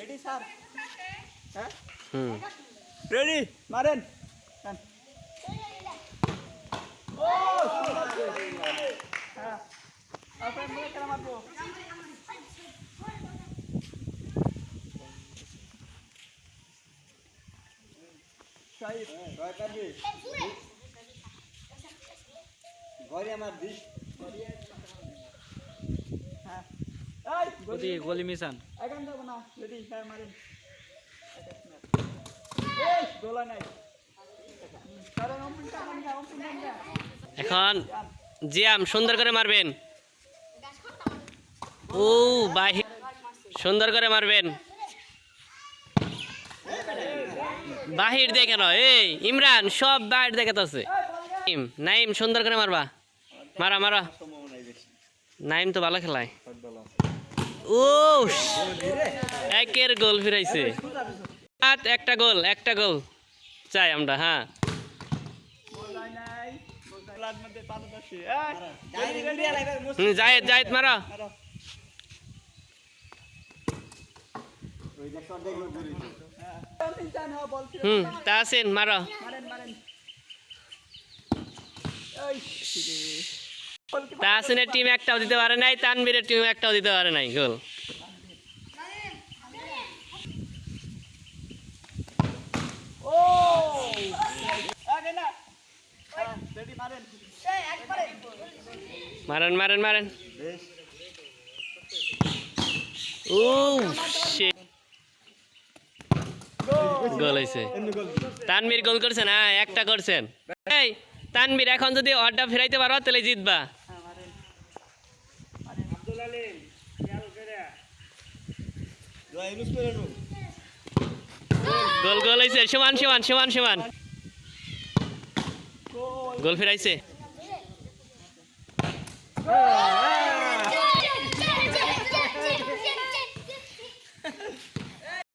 Ready sir হ্যাঁ হুম ready মারেন হ্যাঁ ও হ্যাঁ আপনার মুখে কেন মারবো সাইড ভয় পাবি ঘরে আমার বিষ হ্যাঁ এই গলি মিশান। এখন যাব না হ্যাঁ মারেন গোলা নাই। জিয়াম সুন্দর করে মারবেন। ও বাহির সুন্দর করে মারবেন। বাহির দেখে ন এই ইমরান সব বাহির দেখে তো আছে নাইম সুন্দর করে মারবা। মারা মারা। নাইম তো ভালো খেলায়। ও একের গোল ফিরাইছে। আট একটা গোল একটা গোল। চাই আমরা হ্যাঁ। জায়েদ জায়েদ মারা। হুম তাসিন মারা। তাহসিনের টিম একটাও দিতে পারে নাই তানবীরের টিম একটাও দিতে পারে নাই, গোল। মারেন মারেন মারেন। ও তানবীর গোল করছেন হ্যাঁ একটা করছেন। তানবীর এখন যদি অর্ডার ফেরাইতে পারো, তাহলে জিতবা। জয় খেয়াল করে। নো গোল গোল হয়েছে সমান সমান সমান সমান। গোল ফেরাইছে।